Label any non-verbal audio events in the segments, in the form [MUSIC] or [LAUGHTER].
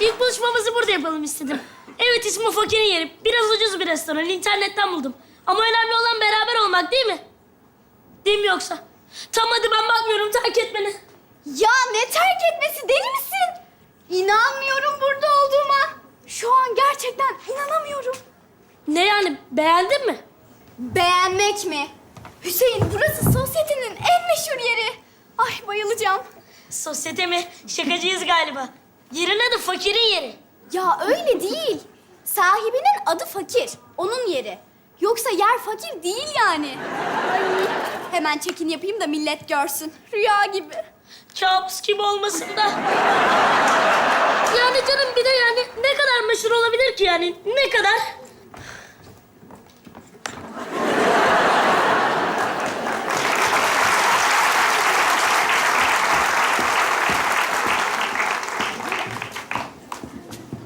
İlk buluşmamızı burada yapalım istedim. Evet ismi Fakir'in yeri. Biraz ucuz bir restoran. İnternetten buldum. Ama önemli olan beraber olmak değil mi? Değil mi yoksa? Tamam hadi ben bakmıyorum. Terk et beni. Ya ne terk etmesi deli misin? İnanmıyorum burada olduğuma. Şu an gerçekten inanamıyorum. Ne yani? Beğendin mi? Beğenmek mi? Hüseyin burası sosyetenin en meşhur yeri. Ay bayılacağım. Sosyete mi? Şakacıyız galiba. Yerin adı Fakir'in yeri. Ya öyle değil. Sahibinin adı fakir. Onun yeri. Yoksa yer fakir değil yani. Ay, hemen çekin yapayım da millet görsün. Rüya gibi. Kabus gibi olmasın da. Yani canım bir de yani ne kadar meşhur olabilir ki yani? Ne kadar?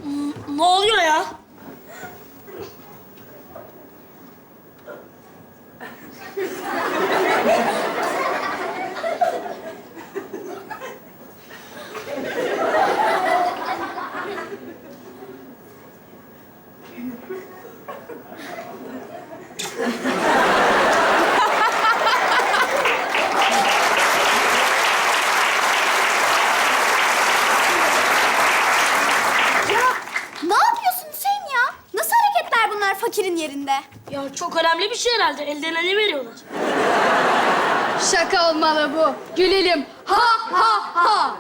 Hmm, Ne oluyor ya? Ya ne yapıyorsun Hüseyin ya? Nasıl hareketler bunlar fakirin yerinde? Ya çok önemli bir şey herhalde. Elden ele veriyorlar. Şaka olmalı bu. Gülelim. Ha ha ha.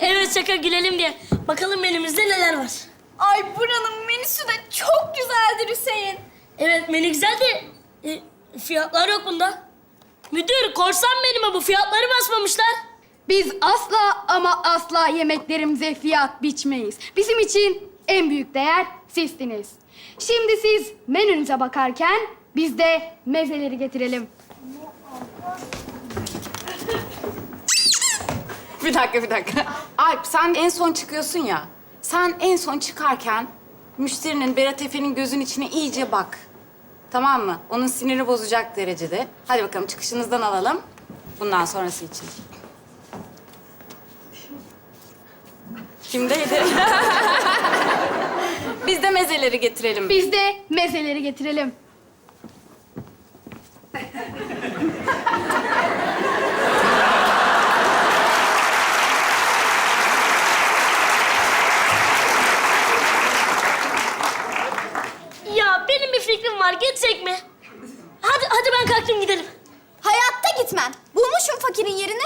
Evet şaka gülelim diye. Bakalım menümüzde neler var. Ay buranın menüsü de çok güzeldir Hüseyin. Evet menü güzel de e, fiyatlar yok bunda. Müdür korsan menü bu. Fiyatları basmamışlar. Biz asla ama asla yemeklerimize fiyat biçmeyiz. Bizim için en büyük değer sizsiniz. Şimdi siz menünüze bakarken biz de mezeleri getirelim. Bir dakika, bir dakika. Alp sen en son çıkıyorsun ya. Sen en son çıkarken müşterinin Berat Efe'nin gözün içine iyice bak. Tamam mı? Onun siniri bozacak derecede. Hadi bakalım çıkışınızdan alalım. Bundan sonrası için. Kimdeydi? [LAUGHS] Mezeleri getirelim. Biz de mezeleri getirelim. Ya benim bir fikrim var. Gitsek mi? Hadi hadi ben kalktım gidelim. Hayatta gitmem. Bulmuşum fakirin yerini.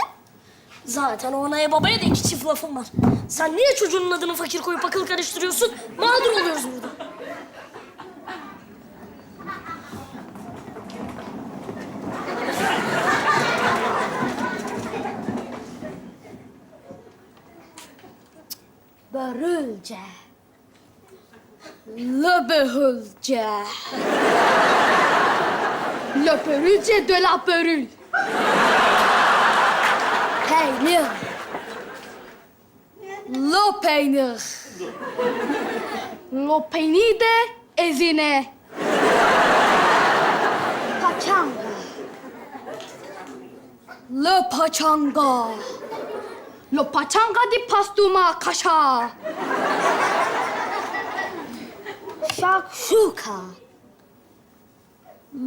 Zaten o anaya babaya da iki çift lafım var. Sen niye çocuğunun adını fakir koyup akıl karıştırıyorsun? Mağdur oluyoruz burada. Börülce. Le börülce. Le börülce de la börül. Peynir. Le peynir. Le peynir de ezine. Paçanga. Le paçanga. Le paçanga di pastuma kaşa. Şakşuka.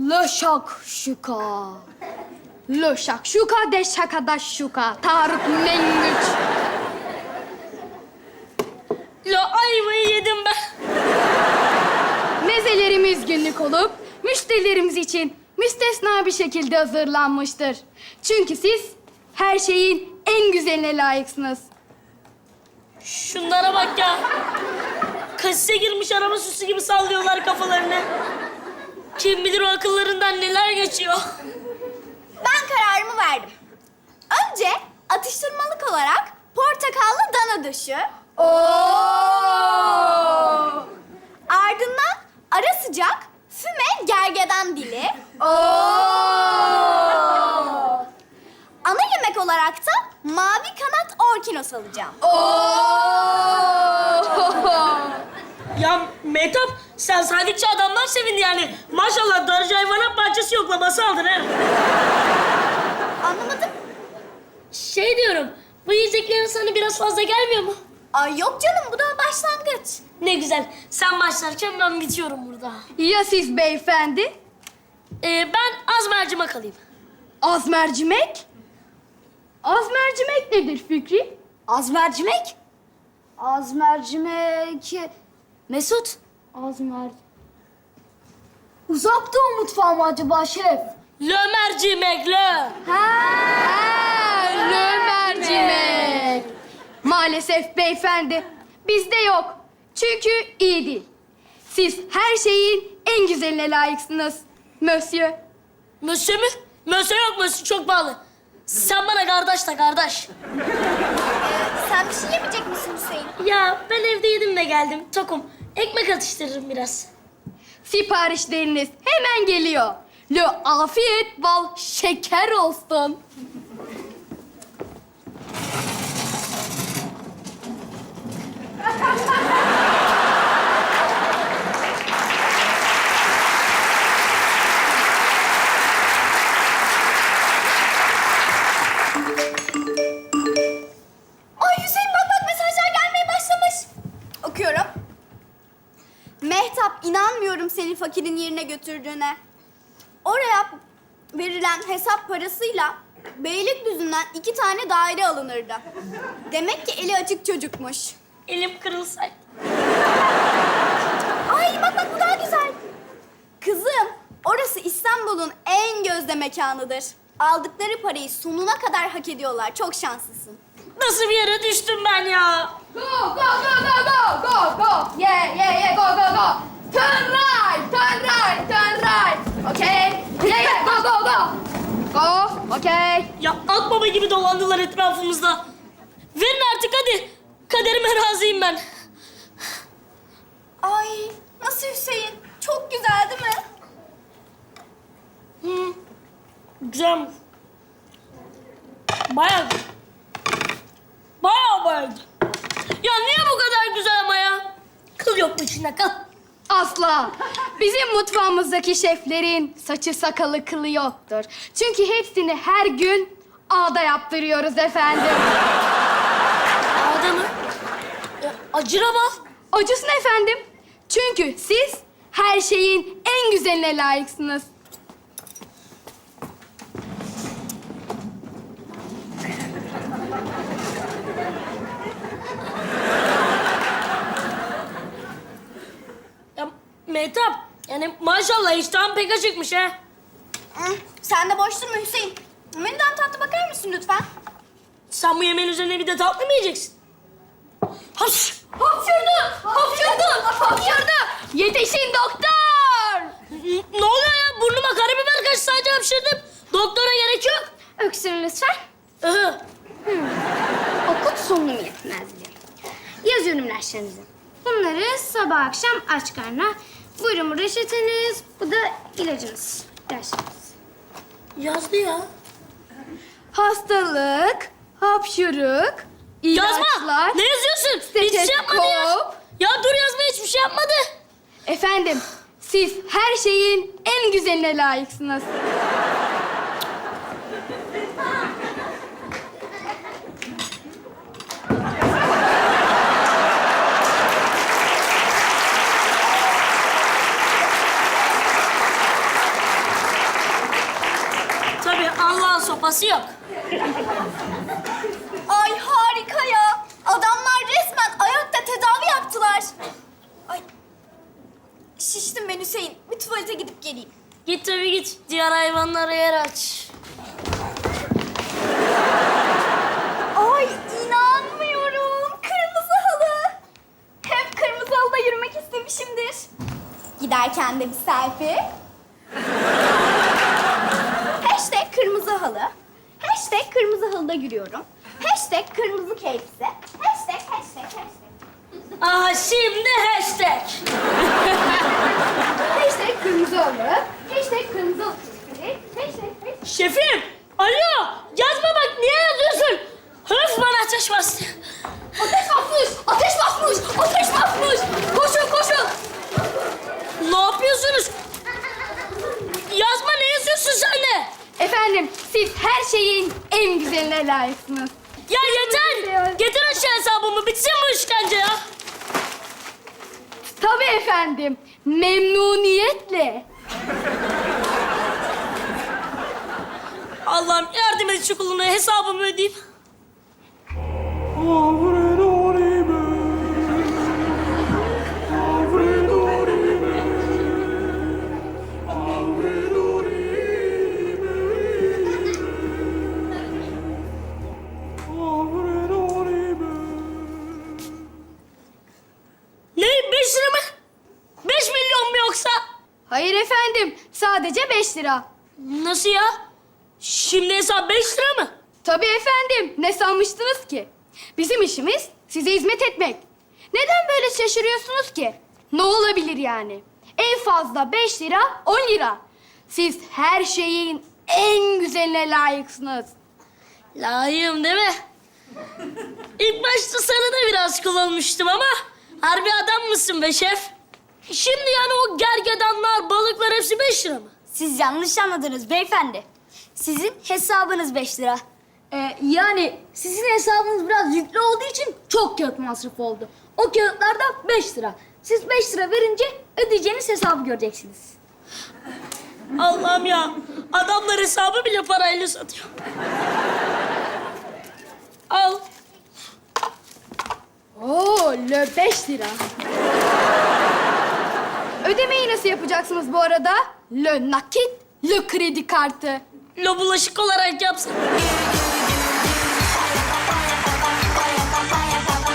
Le şakşuka. Le şakşuka de şakadaşşuka. Tarık Mengüç. La ayvayı yedim ben. Mezelerimiz günlük olup müşterilerimiz için müstesna bir şekilde hazırlanmıştır. Çünkü siz her şeyin en güzeline layıksınız. Şunlara bak ya. Kasise girmiş araba süsü gibi sallıyorlar kafalarını. Kim bilir o akıllarından neler geçiyor. Ben kararımı verdim. Önce atıştırmalık olarak portakallı dana döşü. Ardından ara sıcak füme gergedan dili. Ana yemek olarak da mavi kanat orkinos alacağım. Ya Mehtap sen sadece adamlar sevindi yani. Maşallah darıcı hayvanat bahçesi yoklaması aldın ha. Anlamadım. Şey diyorum, bu yiyeceklerin sana biraz fazla gelmiyor mu? Ay yok canım bu da başlangıç. Ne güzel. Sen başlarken ben bitiyorum burada. Ya siz beyefendi? Ee, ben az mercimek alayım. Az mercimek? Az mercimek nedir Fikri? Az mercimek? Az mercimek... Mesut, Az mer... uzak doğu mutfağı mı acaba şef? Le mercimek le. Ha, le mercimek. Maalesef beyefendi, bizde yok. Çünkü iyi değil. Siz her şeyin en güzeline layıksınız. Monsieur. Mösyö mü? Mösyö yok mösyö çok pahalı. Sen bana kardeş de kardeş. Sen bir şey yemeyecek misin Hüseyin? Ya ben evde yedim de geldim. Tokum. Ekmek atıştırırım biraz. Siparişleriniz hemen geliyor. Le afiyet bal şeker olsun. [LAUGHS] fakirin yerine götürdüğüne. Oraya verilen hesap parasıyla Beylikdüzü'nden iki tane daire alınırdı. Demek ki eli açık çocukmuş. Elim kırılsaydı. Ay bak bak bu daha güzel. Kızım orası İstanbul'un en gözde mekanıdır. Aldıkları parayı sonuna kadar hak ediyorlar. Çok şanslısın. Nasıl bir yere düştüm ben ya? Go, go, go, go, go, go, go. Yeah, yeah, yeah, go, go, go. Turn right, turn right, turn right. Okay. Yeah, yeah, go, go, go. Go, okay. Ya at baba gibi dolandılar etrafımızda. Verin artık hadi. Kaderime razıyım ben. Ay nasıl Hüseyin? Çok güzel değil mi? Hı. Güzel? Bayağı güzel. Bayağı bayağı güzel. Ya niye bu kadar güzel ama ya? Kıl yok mu içinde kıl? Asla. Bizim mutfağımızdaki şeflerin saçı sakalı kılı yoktur. Çünkü hepsini her gün ağda yaptırıyoruz efendim. Adamı. Ya, acır ama. Acısın efendim. Çünkü siz her şeyin en güzeline layıksınız. Ya Mehtap. Yani maşallah iştahın pek açıkmış ha. Hı, Sen de boş durma Hüseyin. Menüden tatlı bakar mısın lütfen? Sen bu yemeğin üzerine bir de tatlı mı yiyeceksin? Haş! Hapşırdı! Hapşırdı! Hapşırdı! Yetişin doktor! Ne oluyor ya? Burnuma karabiber kaçtı sadece hapşırdım. Doktora gerek yok. Öksürün lütfen. Ihı. Okut solunum yetmezliği. Yazıyorum ilaçlarınızı. Bunları sabah akşam aç karnına. Buyurun bu reçeteniz, bu da ilacınız. İlaçlarınız. Yazdı ya. Hastalık, hapşırık, Yazma! ilaçlar... Ne yazıyorsun? Hiçbir şey yapmadı ya. Steteskop. Ya dur yazma hiçbir şey yapmadı. Efendim, siz her şeyin en güzeline layıksınız. Tabii Allah'ın sopası yok. Ay harika ya. Adamlar resmen ayakta tedavi yaptılar. Ay şiştim ben Hüseyin. Bir tuvalete gidip geleyim. Git tabii git. Diğer hayvanlara yer aç. Ay inanmıyorum. Kırmızı halı. Hep kırmızı halıda yürümek istemişimdir. Giderken de bir selfie. Hashtag kırmızı halı. Hashtag kırmızı halıda yürüyorum. Hashtag kırmızı keyfisi. Hashtag, hashtag, hashtag. Aha şimdi hashtag. [LAUGHS] Hashtag kırmızı halı, hashtag kırmızı halı hashtag, hashtag... Şefim. Alo. Yazma bak niye yazıyorsun? Höf bana ateş bastı. Ateş basmış! Ateş basmış! Ateş basmış! Koşun koşun! Ne yapıyorsunuz? Yazma ne yazıyorsun sen de? Efendim siz her şeyin en güzeline layıksınız. Ya yeter. Getir aşağı hesabımı. Bitsin bu işkence ya. Tabii efendim. Memnuniyetle. Allah'ım yardım et şu kuluna hesabımı ödeyeyim. Ne? Lira. Nasıl ya? Şimdi hesap beş lira mı? Tabii efendim. Ne sanmıştınız ki? Bizim işimiz size hizmet etmek. Neden böyle şaşırıyorsunuz ki? Ne olabilir yani? En fazla beş lira, on lira. Siz her şeyin en güzeline layıksınız. Layığım değil mi? İlk başta sana da biraz kullanmıştım ama harbi adam mısın be şef? Şimdi yani o gergedanlar, balıklar hepsi beş lira mı? Siz yanlış anladınız beyefendi. Sizin hesabınız 5 lira. Ee, yani sizin hesabınız biraz yüklü olduğu için çok kağıt masrafı oldu. O kağıtlar da 5 lira. Siz 5 lira verince ödeyeceğiniz hesabı göreceksiniz. Allah'ım ya. Adamlar hesabı bile parayla satıyor. Al. Oo, le beş lira. Ödemeyi nasıl yapacaksınız bu arada? Le nakit, le kredi kartı. Lo bulaşık olarak yapsın.